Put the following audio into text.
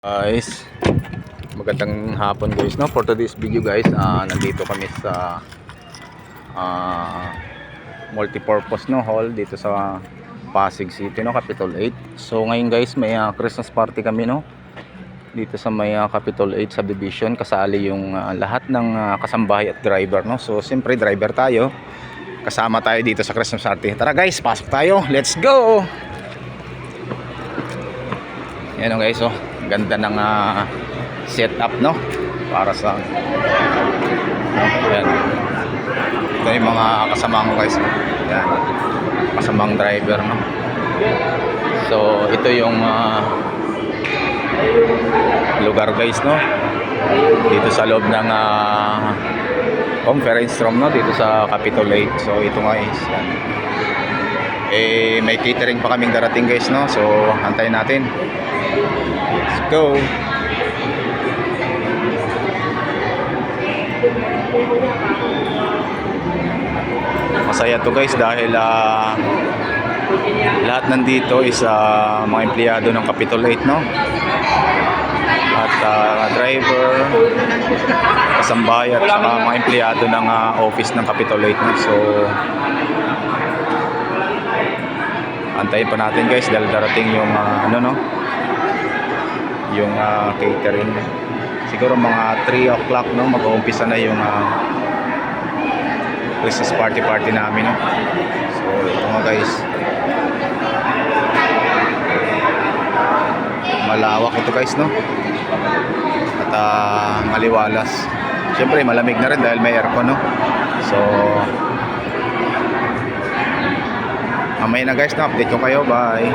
Guys, magandang hapon guys no? For today's video guys ah, nandito kami sa ah, multipurpose no hall dito sa Pasig City no? Capitol 8 so ngayon guys may ah, Christmas party kami no? Dito sa may ah, Capitol 8 subdivision kasali yung ah, lahat ng ah, kasambahay at driver no? So siyempre driver tayo. Kasama tayo dito sa Christmas party. Tara guys pasok tayo. Let's go yan o guys oh. Ganda ng ah, setup no? Para sa yan ito yung mga kasama ko guys. Yan kasamang driver no? So ito yung ah, lugar guys no? Dito sa loob ng ah, conference room no? Dito sa Capitol 8 so ito guys yan eh may catering pa kaming darating guys no? So antayin natin. Let's go. Masaya to guys dahil ah, lahat nandito is ah, mga empleyado ng Capitol 8 no? At ah, driver kasambahay at saka mga empleyado ng ah, office ng Capitol 8 no? So antayin pa natin guys dahil darating yung ah, ano no? Yung ah, catering. Siguro mga 3 o'clock no? Mag-uumpisa na yung ah, Christmas party party namin no? So ito nga guys. Malawak ito guys no? At ah, maliwalas. Syempre malamig na rin dahil may aircon no? So mamaya na guys na update ko kayo. Bye